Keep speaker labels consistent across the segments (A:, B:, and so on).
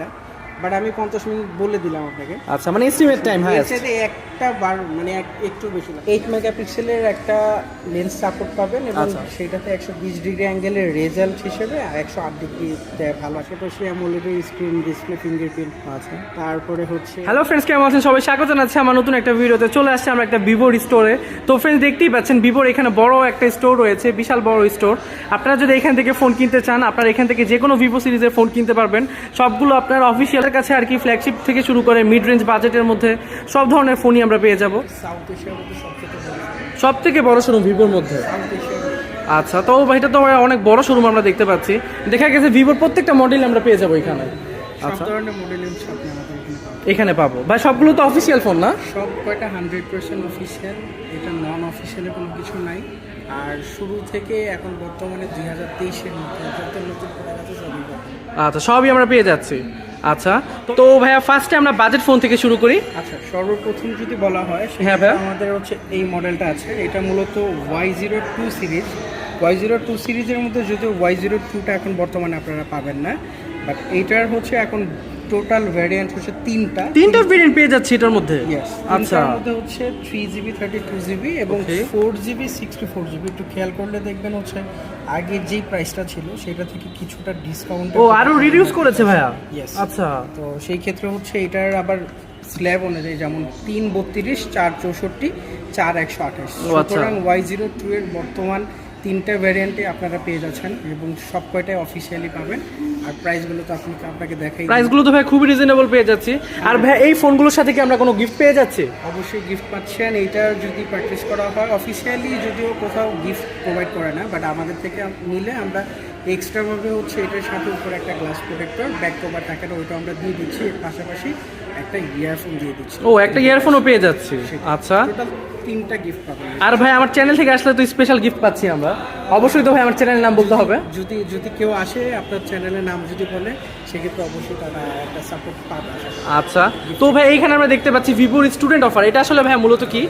A: এটা বাট আমি পঞ্চাশ মিনিট বলে দিলাম আপনাকে।
B: আচ্ছা মানে এস্টিমেট টাইম হ্যাঁ
A: সাথে একটা বার মানে একটু বেশি এইট মেগাপিক্সেলের একটা লেন্স সাপোর্ট পাবেন এবং
B: আচ্ছা।
A: সেটাতে একশো বিশ ডিগ্রি অ্যাঙ্গেলের রেজাল্ট হিসেবে একশো আট ডিগ্রি দেয় ভালো আশেপাশে অ্যামোলেডের স্ক্রিন ডিসপ্লে ফিঙ্গারপ্রিন্ট
B: আচ্ছা।
A: তারপরে হচ্ছে
B: হ্যালো ফ্রেন্ডস কেমন আছেন? সবাই স্বাগত জানাচ্ছি আমার নতুন একটা ভিডিওতে। চলে আসছে আমরা একটা ভিভোর স্টোরে তো ফ্রেন্ডস দেখতেই পাচ্ছেন ভিভোর এখানে বড় একটা স্টোর রয়েছে বিশাল বড় স্টোর আপনারা যদি এখান থেকে ফোন কিনতে চান আপনারা এখান থেকে যে কোনো ভিভো সিরিজের ফোন কিনতে পারবেন। সবগুলো আপনার অফিসিয়ালের কাছে আর কি ফ্ল্যাগশিপ থেকে শুরু করে মিড রেঞ্জ বাজেটের মধ্যে সব ধরনের ফোনই আমরা পেয়ে যাব। সব থেকে বড় শোরুম ভিভোর মধ্যে। আচ্ছা তো এটা তো অনেক বড় শোরুম আমরা দেখতে পাচ্ছি। দেখা গেছে ভিভোর প্রত্যেকটা মডেল আমরা পেয়ে যাব এখানে। আচ্ছা।
A: আমাদের এখানে
B: পাবো। ভাই সবগুলো তো অফিসিয়াল ফোন না?
A: সব কয়টা হান্ড্রেড পার্সেন্ট অফিসিয়াল এটা নন অফিসিয়ালে কোনো কিছু নাই। আর শুরু থেকে এখন বর্তমানে দুই হাজার তেইশের মধ্যে নতুন
B: আচ্ছা সবই আমরা পেয়ে যাচ্ছি। আচ্ছা তো ভাইয়া ফার্স্টে আমরা বাজেট ফোন থেকে শুরু করি।
A: আচ্ছা সর্বপ্রথম যদি বলা হয়
B: হ্যাঁ ভাইয়া।
A: আমাদের হচ্ছে এই মডেলটা আছে। এটা মূলত Y zero two series Y zero two সিরিজের মধ্যে যদিও ওয়াই জিরো টুটা এখন বর্তমানে আপনারা পাবেন না বাট এইটার হচ্ছে এখন টোটাল ভ্যারিয়েন্ট হচ্ছে তিনটা।
B: তিনটা ভেরিয়েন্ট পেয়ে যাচ্ছে এটার মধ্যে?
A: ইয়েস
B: আচ্ছা
A: আচ্ছা। মধ্যে হচ্ছে three GB thirty two GB এবং. Four GB sixty four GB একটু খেয়াল করলে দেখবেন হচ্ছে আগে যেই প্রাইসটা ছিল সেটা থেকে কিছুটা ডিসকাউন্ট
B: ও আরও রিডিউস করেছে ভাইয়া?
A: Yes.
B: আচ্ছা।
A: তো সেই ক্ষেত্রে হচ্ছে এটার আবার স্ল্যাব অনুযায়ী যেমন তিন বত্রিশ চার চৌষট্টি চার একশো আঠাশ।
B: আচ্ছা।
A: সুতরাং ওয়াই জিরো টু এর বর্তমান তিনটা ভ্যারিয়েন্টে আপনারা পেয়ে যাচ্ছেন এবং সব কয়টাই অফিসিয়ালি পাবেন। আর প্রাইসগুলো তো আপনি আপনাকে দেখাই
B: প্রাইসগুলো তো ভাই খুবই রিজনেবল পেয়ে যাচ্ছি। আর ভাই এই ফোনগুলোর সাথে কি আমরা কোনো গিফট পেয়ে যাচ্ছি?
A: অবশ্যই গিফট পাচ্ছেন। এইটা যদি পারচেস করা হয় অফিসিয়ালি যদিও কোথাও গিফট প্রোভাইড করে না বাট আমাদের থেকে নিলে আমরা এক্সট্রাভাবে হচ্ছে এটার সাথে উপরে একটা গ্লাস প্রোটেক্টর ব্যাক কভার না ওইটা আমরা দিয়ে দিচ্ছি। এর পাশাপাশি একটা ইয়ারফোন দিয়ে দিচ্ছি।
B: ও একটা ইয়ারফোনও পেয়ে যাচ্ছি। আচ্ছা।
A: তিনটা গিফট পাবেন
B: আর ভাই আমার চ্যানেল থেকে আসলে তো স্পেশাল গিফট পাচ্ছি আমরা। অবশ্যই তো ভাই আমার চ্যানেলের নাম বলতে হবে।
A: যদি যদি কেউ আসে আপনার চ্যানেলের নাম যদি বলে সেক্ষেত্রে অবশ্যই তারা একটা সাপোর্ট পাবে
B: আচ্ছা। তো ভাই এইখানে আমরা দেখতে পাচ্ছি ভিভোর স্টুডেন্ট অফার এটা আসলে ভাই মূলত কি?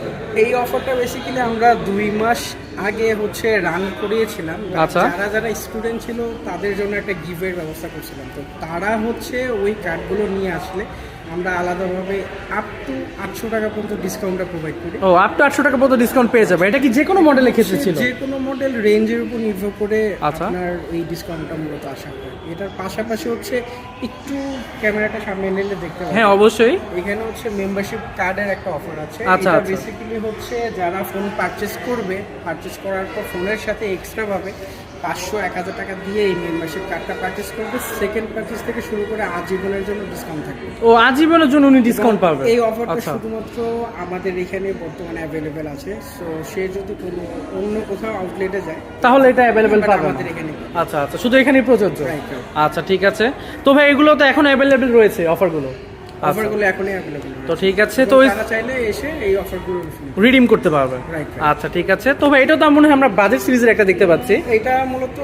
A: এই অফারটা বেসিক্যালি আমরা দুই মাস আগে হচ্ছে রান করিয়েছিলাম।
B: আচ্ছা।
A: যারা যারা স্টুডেন্ট ছিল তাদের জন্য একটা গিভের ব্যবস্থা করছিলাম। তো তারা হচ্ছে ওই কার্ডগুলো নিয়ে আসলে আমরা আলাদাভাবে আপ টু আটশো টাকা পর্যন্ত ডিসকাউন্টটা প্রোভাইড করি।
B: ও আপ টু আটশো টাকা পর্যন্ত ডিসকাউন্ট পেয়ে যাবে। এটা কি যে কোনো মডেলের ক্ষেত্রে ছিল?
A: যে কোনো মডেল রেঞ্জের উপর নির্ভর করে
B: আচ্ছা।
A: আপনার এই ডিসকাউন্টটা মূলত আসা হয় এটার পাশাপাশি হচ্ছে একটু ক্যামেরাটা সামনে নিলে দেখতে পাবেন
B: হ্যাঁ অবশ্যই।
A: এখানে হচ্ছে মেম্বারশিপ কার্ডের একটা অফার আছে।
B: আচ্ছা,
A: এটা
B: আচ্ছা।
A: বেসিক্যালি হচ্ছে যারা ফোন পারচেস করবে পারচেস করার পর ফোনের সাথে এক্সট্রা ভাবে পাঁচশো এক হাজার টাকা দিয়ে এই মেম্বারশিপ কার্ডটা পারচেস করবে। সেকেন্ড পারচেস থেকে শুরু করে আজীবনের জন্য ডিসকাউন্ট থাকবে।
B: ও আজীবনের জন্য উনি ডিসকাউন্ট পাবে?
A: এই অফারটা
B: আচ্ছা।
A: শুধুমাত্র আমাদের এখানে বর্তমানে অ্যাভেলেবেল আছে। সো সে যদি কোনো অন্য কোথাও আউটলেটে যায়
B: তাহলে এটা অ্যাভেলেবেল পাবে
A: আমাদের এখানে।
B: আচ্ছা আচ্ছা। শুধু এখানেই প্রযোজ্য. আচ্ছা ঠিক আছে। তো ভাই এগুলো তো এখন অ্যাভেলেবেল রয়েছে অফারগুলো
A: অফারগুলো এখনই অ্যাভেলেবেল
B: তো ঠিক আছে তো
A: তারা চাইলে এসে এই অফারগুলো
B: রিডিম করতে পারবে. আচ্ছা ঠিক আছে। তো এটা তো মনে হয় আমরা বাজেট সিরিজের একটা দেখতে পাচ্ছি।
A: এটা মূলত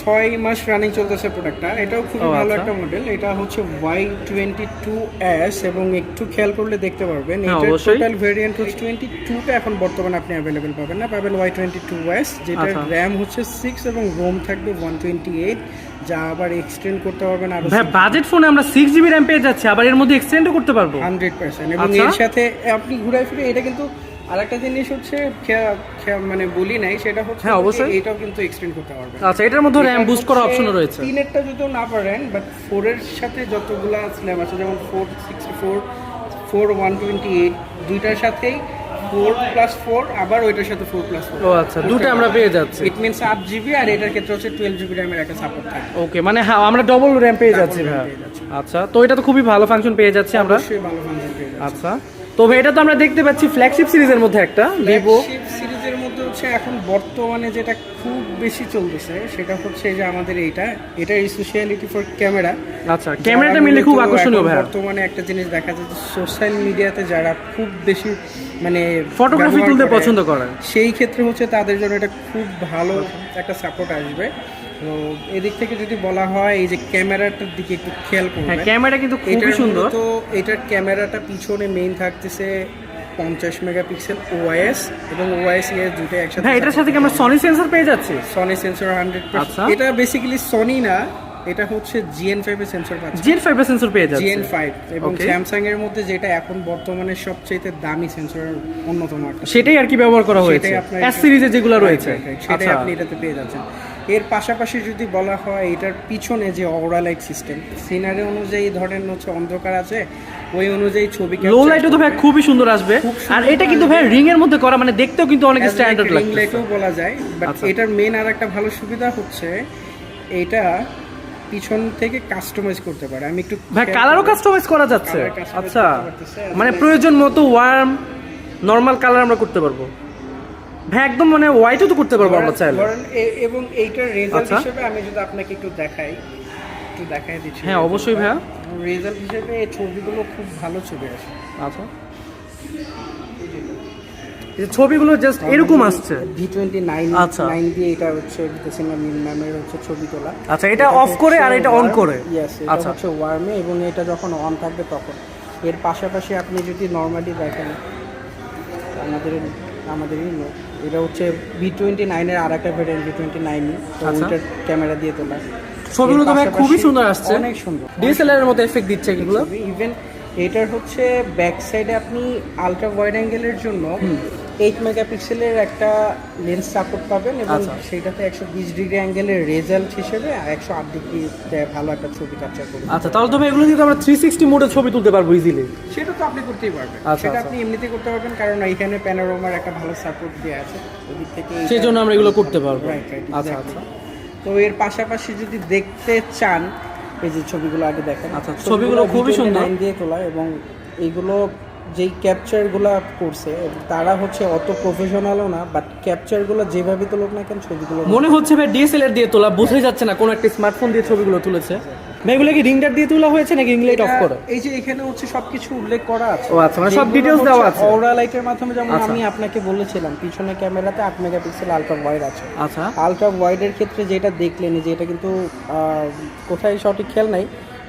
A: ছয় মাস রানিং চলতেছে প্রোডাক্টটা এটাও খুবই
B: ও,
A: ভালো
B: আচ্ছা।
A: একটা মডেল এটা হচ্ছে ওয়াই টোয়েন্টি টু এস এবং একটু খেয়াল করলে দেখতে পারবেন।
B: হ্যাঁ,
A: এটা
B: অবশ্যই।
A: টোটাল ভেরিয়েন্ট হচ্ছে টোয়েন্টি টুটা এখন বর্তমানে আপনি অ্যাভেলেবেল পাবেন না। পাবেন ওয়াই টোয়েন্টি টু এস যেটার
B: আচ্ছা।
A: র্যাম হচ্ছে সিক্স এবং রোম থাকবে ওয়ান টোয়েন্টি এইট যা আবার এক্সটেন্ড করতে পারবেন আরও
B: ভাই বাজেট ফোনে আমরা সিক্স জিবি র্যাম পেয়ে যাচ্ছি আবার এর মধ্যে এক্সটেন্ডও করতে পারব
A: হান্ড্রেড পার্সেন্ট এবং
B: আচ্ছা।
A: এর সাথে আপনি ঘুরাই ফিরে এটা কিন্তু আরেকটা জিনিস হচ্ছে মানে বলি নাই সেটা হচ্ছে
B: হ্যাঁ, অবশ্যই।
A: এটাও কিন্তু এক্সটেন্ড করতে পারবেন
B: আচ্ছা এটার মধ্যে র্যাম বুস্ট করার অপশনও রয়েছে
A: তিনেরটা যদিও না পারেন বাট ফোরের সাথে যতগুলা স্ল্যাব আছে যেমন four sixty four four one twenty eight দুইটার সাথেই ফোর প্লাস ফোর আবার ওইটার সাথে ফোর প্লাস ফোর
B: ও আচ্ছা দুটো আমরা পেয়ে যাচ্ছি।
A: ইট মিনস আট জিবি আর এটার ক্ষেত্রে হচ্ছে টুয়েলভ জিবি র্যামের একটা সাপোর্ট থাকে
B: ওকে মানে হ্যাঁ আমরা ডবল র্যাম পেয়ে যাচ্ছি ভাই। আচ্ছা তো এটা তো খুবই ভালো ফাংশন পেয়ে যাচ্ছি আমরা।
A: অবশ্যই ভালো ফাংশন পেয়ে যাচ্ছে।
B: আচ্ছা তো এটা তো আমরা দেখতে পাচ্ছি ফ্ল্যাগশিপ সিরিজের মধ্যে একটা ভিভো
A: সিরিজের মধ্যে হচ্ছে এখন বর্তমানে যেটা খুব বেশি চলতেছে সেটা হচ্ছে যে আমাদের এইটা। এটা স্পেশালিটি ফর ক্যামেরা
B: আচ্ছা ক্যামেরাটা মিলে খুব আকর্ষণীয় ভাই।
A: বর্তমানে একটা জিনিস দেখা যাচ্ছে সোশ্যাল মিডিয়াতে যারা খুব বেশি মানে
B: ফটোগ্রাফি তুলতে পছন্দ করেন?
A: সেই ক্ষেত্রে হচ্ছে তাদের জন্য এটা খুব ভালো একটা সাপোর্ট আসবে। তো এদিক থেকে যদি বলা হয় এই যে ক্যামেরাটার দিকে একটু খেয়াল
B: হ্যাঁ
A: করবেন
B: ক্যামেরা কিন্তু খুবই সুন্দর।
A: তো এটার ক্যামেরাটা পিছনে মেইন থাকতেছে পঞ্চাশ মেগাপিক্সেল ওআইএস এবং ওআইএস এর দুটো একসাথে
B: ভাই এটার সাথে কি আমরা সনি সেন্সর পেয়ে যাচ্ছি?
A: Sony sensor hundred. এটা বেসিক্যালি সনি না এটা হচ্ছে জিএন ফাইভ এর সেন্সর পাচ্ছেন
B: জিএন ফাইভ সেন্সর পেয়ে যাচ্ছে।
A: জিএন ফাইভ এবং. স্যামসাং এর মধ্যে যেটা এখন বর্তমানে সবচেয়ে দামি সেন্সর অন্যতম
B: সেটাই আর কি ব্যবহার করা হয়েছে। এস সিরিজে যেগুলো রয়েছে.
A: সেটাই
B: আচ্ছা।
A: আপনি এটাতে পেয়ে যাচ্ছেন। এর পাশাপাশি যদি বলা হয় এটার পিছনে যে অরা লাইট সিস্টেম সিনারি অনুযায়ী ধরেন হচ্ছে অন্ধকার আছে ওই অনুযায়ী ছবি
B: লো লাইটও তো ভাই খুবই সুন্দর আসবে। আর এটা কিন্তু ভাই রিং এর মধ্যে করা মানে দেখতেও কিন্তু অনেক স্ট্যান্ডার্ড
A: রিং লাইটও বলা যায় বাট
B: আচ্ছা।
A: এটার মেন আর একটা ভালো সুবিধা হচ্ছে এটা পিছন থেকে কাস্টমাইজ করতে পারে। আমি একটু
B: ভাই কালারও। কাস্টমাইজ করা যাচ্ছে। আচ্ছা। মানে প্রয়োজন মতো ওয়ার্ম নর্মাল কালার আমরা করতে পারব। ভাই একদম মানে হোয়াইটও তো করতে পারব আমরা চাইলে।
A: এবং এইটার রেজাল্ট
B: আচ্ছা।
A: হিসেবে আমি যদি আপনাকে একটু দেখাই একটু দেখাই দিচ্ছি।
B: হ্যাঁ, অবশ্যই ভাইয়া।
A: রেজাল্ট হিসেবে এই ছবিগুলো খুব ভালো ছবি আসে
B: আচ্ছা। ছবিগুলো জাস্ট এরকম আসছে?
A: ভি টোয়েন্টি নাইন
B: আচ্ছা।
A: নাইন দিয়ে এটা হচ্ছে ডিসেম্বর ম্যামের হচ্ছে ছবি তোলা।
B: আচ্ছা এটা অফ করে আর এটা অন করে?
A: ইয়েস এটা
B: আচ্ছা।
A: হচ্ছে ওয়ার্মে এবং এটা যখন অন থাকবে তখন। এর পাশাপাশি আপনি যদি নর্মালি দেখেন আমাদের আমাদের এটা হচ্ছে ভি টোয়েন্টি নাইনের আর একটা variant V twenty nine. Camera দিয়ে তোলা।
B: ছবিগুলো তো খুবই সুন্দর আসছে।
A: অনেক সুন্দর।
B: ডিএসএলআর এর মতো এফেক্ট দিচ্ছে এগুলো।
A: ইভেন এটার হচ্ছে ব্যাক সাইডে আপনি আলট্রা ওয়াইড অ্যাঙ্গেলের জন্য এইট মেগাপিক্সেলের একটা লেন্স সাপোর্ট পাবেন এবং
B: আচ্ছা।
A: সেটাতে একশো বিশ ডিগ্রি অ্যাঙ্গেলের রেজাল্ট হিসেবে একশো আট ডিগ্রিতে ভালো একটা ছবি ক্যাপচার করবে
B: আচ্ছা তাহলে তো ভাই এগুলো কিন্তু আমরা থ্রি সিক্সটি মোডে ছবি তুলতে পারব ইজিলি
A: সেটা তো আপনি করতেই পারবেন।
B: আচ্ছা,
A: সেটা
B: আচ্ছা।
A: আপনি এমনিতেই করতে পারবেন কারণ এইখানে প্যানোরামার একটা ভালো সাপোর্ট দেওয়া আছে। ওই দিক থেকে
B: সেই জন্য আমরা এগুলো করতে পারব।
A: রাইট রাইট
B: আচ্ছা আচ্ছা।
A: তো এর পাশাপাশি যদি দেখতে চান এই যে ছবিগুলো আগে দেখেন
B: আচ্ছা, ছবিগুলো খুবই সুন্দর।
A: দিয়ে তোলা এবং এইগুলো যেই ক্যাপচারগুলো করছে তারা হচ্ছে অত প্রফেশনালও না বাট ক্যাপচারগুলো যেভাবে তুলুক না কেন ছবিগুলো
B: মনে হচ্ছে ভাই ডিএসএলআর দিয়ে তোলা বোঝাই যাচ্ছে না কোন একটা স্মার্টফোন দিয়ে ছবিগুলো তুলেছে। ভাই এগুলো কি রিংটার দিয়ে তোলা হয়েছে নাকি রিং লাইট অফ করে?
A: এই যে এখানে হচ্ছে সবকিছু উল্লেখ করা আছে।
B: ও আচ্ছা, মানে সব details দেওয়া আছে।
A: অরা লাইটের মাধ্যমে যেমন
B: আচ্ছা।
A: আমি আপনাকে বলেছিলাম পিছনে ক্যামেরাতে আট মেগাপিক্সেল আলট্রা ওয়াইড আছে।
B: আচ্ছা।
A: আলট্রা ওয়াইডের ক্ষেত্রে যেটা দেখলেন যে এটা কিন্তু কোথায় সঠিক খেয়াল নাই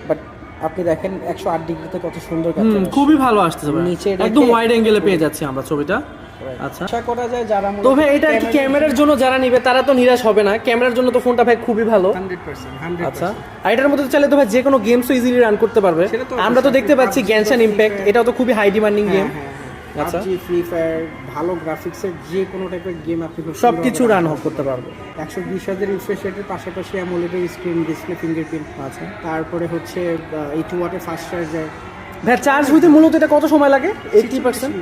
A: বাট আপনি দেখেন একশো আট ডিগ্রিতে কত সুন্দর
B: খুবই ভালো আসতেছে
A: নিচে
B: একদম ওয়াইড অ্যাঙ্গেলে পেয়ে যাচ্ছি আমরা ছবিটা। আচ্ছা।
A: আশা করা যায় যারা
B: তবে এটা কি ক্যামেরার জন্য যারা নিবে তারা তো নিরাশ হবে না। ক্যামেরার জন্য তো ফোনটা ভাই খুবই ভালো। আচ্ছা। আর এটার মধ্যে চাইলে তো ভাই যে কোনো গেমসও ইজিলি রান করতে পারবে। আমরা তো দেখতে পাচ্ছি
A: গ্যানসান
B: গ্যানশন ইম্প্যাক্ট। এটাও তো খুবই high demanding game.
A: PUBG free fire ভালো গ্রাফিক্সের যে কোনো টাইপের গেম আপনি
B: সব কিছু রান করতে পারবে।
A: একশো বিশ হাজার রিফ্রেশ রেটের পাশাপাশি অ্যামোলেডের স্ক্রিন ডিসপ্লে ফিঙ্গারপ্রিন্ট
B: আচ্ছা।
A: তারপরে হচ্ছে এইটি ওয়াটের ফাস্ট চার্জার
B: ভাই চার্জ হইতে মূলত এটা কত সময় লাগে? এইটি পার্সেন্ট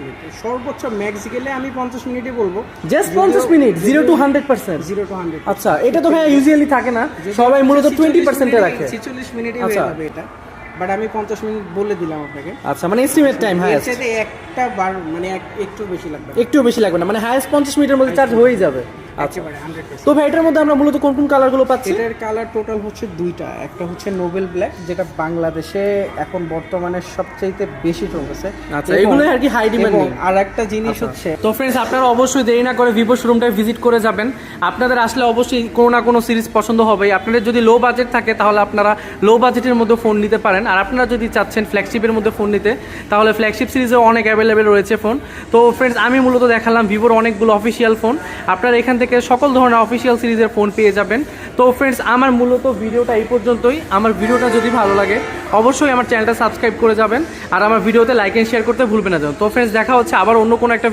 A: সর্বোচ্চ ম্যাক্স গেলে আমি পঞ্চাশ মিনিটে বলব।
B: জাস্ট পঞ্চাশ minute zero to hundred percent
A: zero to hundred
B: আচ্ছা এটা তো ভাই ইউজুয়ালি থাকে না। সবাই মূলত টোয়েন্টি পার্সেন্টে রাখে।
A: ছেচল্লিশ মিনিটে
B: আচ্ছা।
A: এটা। বাট আমি পঞ্চাশ মিনিট বলে দিলাম আপনাকে।
B: আচ্ছা মানে এস্টিমেট টাইম
A: হ্যাঁ একটা বার মানে একটু বেশি লাগবে।
B: একটু বেশি লাগবে না মানে হায়েস্ট পঞ্চাশ মিনিটের মধ্যে চার্জ হয়ে যাবে। আচ্ছা। তো ভাই এটার মধ্যে আমরা মূলত কোন কোন কালারগুলো পাচ্ছি?
A: এটার কালার টোটাল হচ্ছে দুইটা। একটা হচ্ছে নোবেল ব্ল্যাক যেটা বাংলাদেশে এখন বর্তমানে সবচাইতে বেশি চলতেছে।
B: আচ্ছা, এগুলোই আর কি demanding।
A: এবং আর একটা জিনিস হচ্ছে
B: তো ফ্রেন্ডস আপনারা অবশ্যই দেরি না করে ভিভো শোরুমটায় ভিজিট করে যাবেন। আপনাদের আসলে অবশ্যই কোনো না কোনো সিরিজ পছন্দ হবে আপনাদের যদি লো বাজেট থাকে তাহলে আপনারা লো বাজেটের মধ্যে ফোন নিতে পারেন। আর আপনারা যদি চাচ্ছেন ফ্ল্যাগশিপের মধ্যে ফোন নিতে তাহলে ফ্ল্যাগশিপ সিরিজে অনেক অ্যাভেলেবেল রয়েছে ফোন তো ফ্রেন্ডস আমি মূলত দেখালাম ভিভোর অনেকগুলো অফিসিয়াল ফোন আপনারা এখান থেকে সকল ধরনের অফিসিয়াল সিরিজের ফোন পেয়ে যাবেন। তো ফ্রেন্ডস আমার মূলত ভিডিওটা এই পর্যন্তই। আমার ভিডিওটা যদি ভালো লাগে, অবশ্যই আমার চ্যানেলটা সাবস্ক্রাইব করে যাবেন। আর আমার ভিডিওতে লাইক অ্যান্ড শেয়ার করতে ভুলবেন না। তো ফ্রেন্ডস দেখা হচ্ছে আবার অন্য কোনো একটা